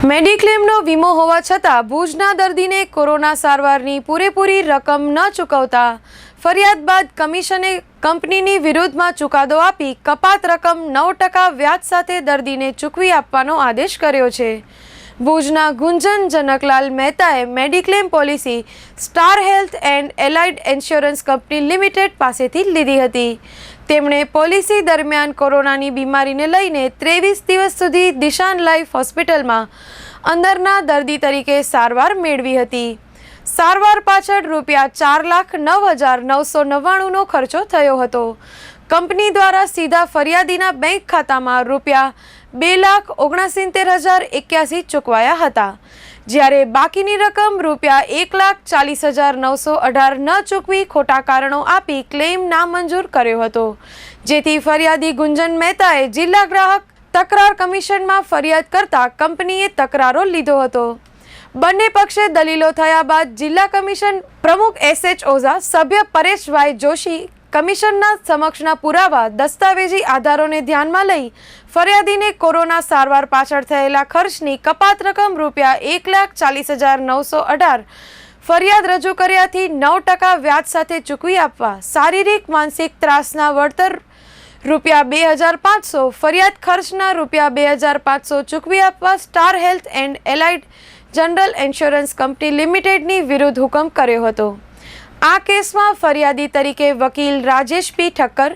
મેડિક્લેમનો વીમો હોવા છતાં ભુજના દર્દીને કોરોના સારવારની પૂરેપૂરી રકમ ન ચૂકવતા ફરિયાદ બાદ કમિશને કંપનીની વિરુદ્ધમાં ચુકાદો આપી કપાત રકમ નવ ટકા વ્યાજ સાથે દર્દીને ચૂકવી આપવાનો આદેશ કર્યો છે. ભુજના ગુંજન જનકલાલ મહેતાએ mediclaim policy, star health and allied insurance company limited પાસેથી લીધી હતી. તેમણે પોલિસી દરમિયાન કોરોનાની બીમારીને લઈને ત્રેવીસ દિવસ સુધી દિશાન લાઈફ હોસ્પિટલમાં અંદરના દર્દી તરીકે સારવાર મેળવી હતી. સારવાર પાછળ રૂપિયા ચાર લાખ નવ હજાર નવસો નવ્વાણુંનો ખર્ચો થયો હતો. કંપની દ્વારા સીધા ફરિયાદીના બેંક ખાતામાં રૂપિયા બે લાખ ઓગણસિત્તેર હજાર એક્યાસી ચૂકવાયા હતા. જ્યારે બાકીની રકમ રૂપિયા એક લાખ ચાલીસ હજાર નવસો અઢાર ન ચૂકવી ખોટા કારણો આપી ક્લેમ નામંજૂર કર્યો હતો. જેથી ફરિયાદી ગુંજન મહેતાએ જિલ્લા ગ્રાહક તકરાર કમિશનમાં ફરિયાદ કરતા કંપનીએ તકરારો લીધો હતો. બંને પક્ષે દલીલો થયા બાદ જિલ્લા કમિશન પ્રમુખ એસ એચ ઓઝા, સભ્ય પરેશભાઈ જોશી કમિશનના સમક્ષના પુરાવા, દસ્તાવેજી આધારોને ધ્યાનમાં લઈ ફરિયાદીને કોરોના સારવાર પાછળ થયેલા ખર્ચની કપાત રકમ રૂપિયા એક લાખ ચાલીસ હજાર નવસો અઢાર ફરિયાદ રજૂ કર્યાથી નવ ટકા વ્યાજ સાથે ચૂકવી આપવા, શારીરિક, માનસિક ત્રાસના વળતર રૂપિયા બે હજાર પાંચસો, ફરિયાદ ખર્ચના રૂપિયા બે હજાર પાંચસો ચૂકવી આપવા star health and allied general insurance company લિમિટેડની વિરુદ્ધ હુકમ કર્યો હતો. આ કેસમાં ફરિયાદી તરીકે વકીલ Rajesh P Thakkar,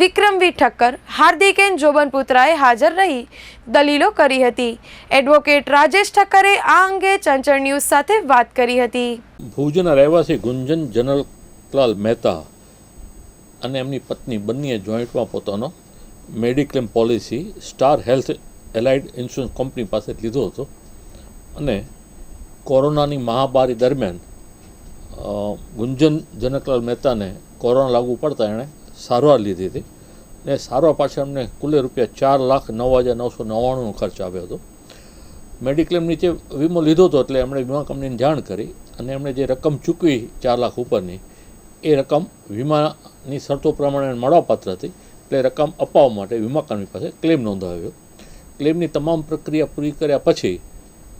Vikram V Thakkar, Hardik N જોબનપુત્રાએ હાજર રહી દલીલો કરી હતી. એડવોકેટ રાજેશ ઠક્કરે આ અંગે ચંચળ ન્યૂઝ સાથે વાત કરી હતી. ભુજના રહેવાસી ગુંજન જનરલાલ મહેતા અને એમની પત્ની બંનેએ જોઈન્ટમાં પોતાનો mediclaim policy star health allied insurance company પાસે લીધો હતો અને કોરોનાની મહામારી દરમિયાન ગુંજન જનકલાલ મહેતાને કોરોના લાગુ પડતા એણે સારવાર લીધી હતી. ને સારવાર પાછળ એમને કુલે રૂપિયા ચાર લાખ નવ હજાર નવસો નવ્વાણુંનો ખર્ચ આવ્યો હતો. મેડિક્લેમ નીચે વીમો લીધો હતો એટલે એમણે વીમા કંપનીને જાણ કરી અને એમણે જે રકમ ચૂકવી ચાર લાખ ઉપરની, એ રકમ વીમાની શરતો પ્રમાણે મળવાપાત્ર હતી. એટલે રકમ અપાવવા માટે વીમા કંપની પાસે ક્લેમ નોંધાવ્યો. ક્લેમની તમામ પ્રક્રિયા પૂરી કર્યા પછી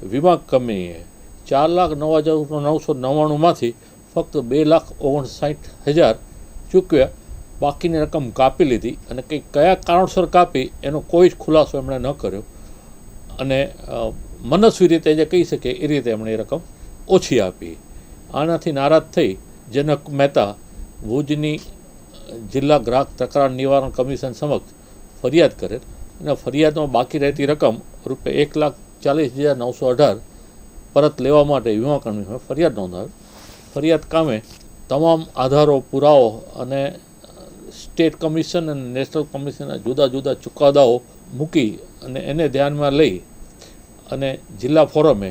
વીમા કંપનીએ ચાર લાખ નવ હજાર નવસો નવ્વાણુંમાંથી ફક્ત બે લાખ ઓગણસાઠ હજાર ચૂકવ્યા. બાકીની રકમ કાપી લીધી અને કંઈ કયા કારણસર કાપી એનો કોઈ જ ખુલાસો એમણે ન કર્યો. અને મનસ્વી રીતે જે કહી શકે એ રીતે એમણે એ રકમ ઓછી આપી. આનાથી નારાજ થઈ જનક મહેતા ભુજની જિલ્લા ગ્રાહક તકરાર નિવારણ કમિશન સમક્ષ ફરિયાદ કરેલ. અને ફરિયાદમાં બાકી રહેતી રકમ રૂપિયા એક લાખ ચાલીસ હજાર નવસો અઢાર પરત લેવા માટે વીમા કંપનીમાં ફરિયાદ નોંધાવી ફરિયાદ કામે તમામ આધારો પુરાવો અને સ્ટેટ કમિશન અને નેશનલ કમિશનના જુદા જુદા ચુકાદાઓ મૂકી અને એને ધ્યાનમાં લઈ અને જિલ્લા ફોરમે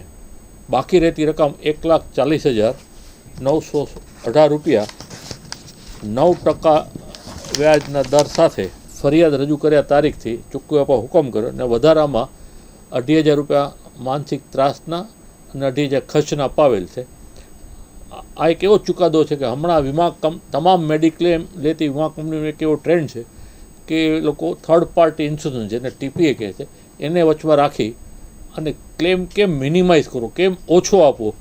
બાકી રહેતી રકમ એક લાખ ચાલીસ હજાર નવસો અઢાર રૂપિયા નવ ટકા વ્યાજના દર સાથે ફરિયાદ રજૂ કર્યા તારીખથી ચૂકવી આપવા હુકમ કર્યો અને વધારામાં અઢી હજાર રૂપિયા માનસિક ત્રાસના અને અઢી હજાર ખર્ચના અપાવેલ છે. આ- એક એવો ચુકાદો છે કે હમણાં વીમા કમ, તમામ મેડિક્લેમ લેતી વીમા કંપનીનો એક એવો ટ્રેન્ડ છે કે લોકો થર્ડ પાર્ટી ઇન્સ્યોરન્સ જેને ટીપીએ કહે છે, એને વચમાં રાખી અને ક્લેમ કેમ મિનિમાઇઝ કરો, કેમ ઓછો આપવો,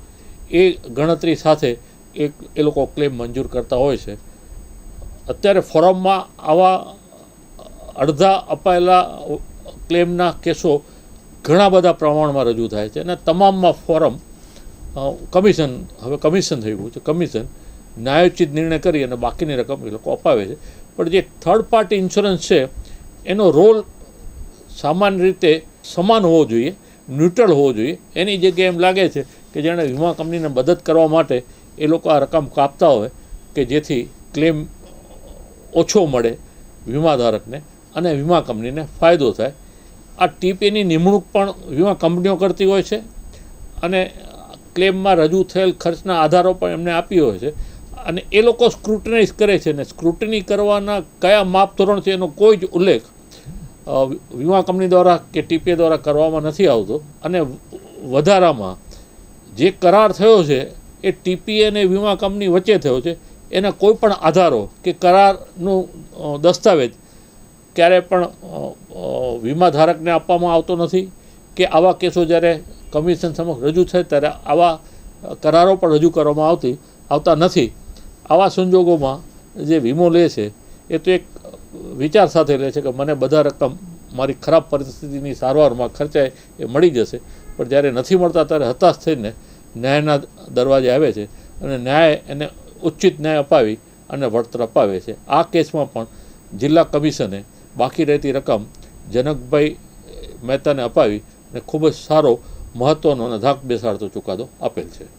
એ ગણતરી સાથે એક, એ લોકો ક્લેમ મંજૂર કરતા હોય છે. અત્યારે ફોરમમાં આવા અડધા અપાયેલા ક્લેમના કેસો ઘણા બધા પ્રમાણમાં રજૂ થાય છે અને તમામમાં ફોરમ કમિશન, હવે કમિશન થઈ ગયું છે, કમિશન ન્યાયોચિત નિર્ણય કરી અને બાકીની રકમ એ લોકો અપાવે છે. પણ જે થર્ડ પાર્ટી ઇન્સ્યોરન્સ છે, એનો રોલ સામાન્ય રીતે સમાન હોવો જોઈએ ન્યુટ્રલ હોવો જોઈએ. એની જગ્યાએ એમ લાગે છે કે જેણે વીમા કંપનીને મદદ કરવા માટે એ લોકો આ રકમ કાપતા હોય કે જેથી ક્લેમ ઓછો મળે વીમાધારકને અને વીમા કંપનીને ફાયદો થાય. આ ટીપીની નિમણૂક પણ વીમા કંપનીઓ કરતી હોય છે અને ક્લેમમાં રજૂ થયેલ ખર્ચના આધારો પણ એમને આપી હોય છે. અને એ લોકો સ્ક્રુટનાઇઝ કરે છે ને સ્ક્રુટની કરવાના કયા માપધોરણ છે એનો કોઈ જ ઉલ્લેખ વીમા કંપની દ્વારા કે ટીપીએ દ્વારા કરવામાં નથી આવતો. અને વધારામાં જે કરાર થયો છે એ ટીપીએ અને વીમા કંપની વચ્ચે થયો છે. એના કોઈ પણ આધારો કે કરારનું દસ્તાવેજ ક્યારે પણ વીમા ધારકને આપવામાં આવતો નથી કે આવા કેસો જ્યારે કમિશન સમક્ષ રજૂ થાય ત્યારે આવા કરારો પણ રજૂ કરવામાં આવતી આવતા નથી. આવા સંજોગોમાં જે વીમો લે છે, એ તો એક વિચાર સાથે લે છે કે મને બધા રકમ મારી ખરાબ પરિસ્થિતિની સારવારમાં ખર્ચાય એ મળી જશે. પણ જ્યારે નથી મળતા, ત્યારે હતાશ થઈને ન્યાયના દરવાજે આવે છે અને ન્યાય એને ઉચિત ન્યાય અપાવી અને વળતર અપાવે છે. આ કેસમાં પણ જિલ્લા કમિશને બાકી રહેતી રકમ જનકભાઈ મહેતાને અપાવી અને ખૂબ જ સારો મહત્ત્વનો અને ધાક બેસાડતો ચુકાદો આપેલ છે.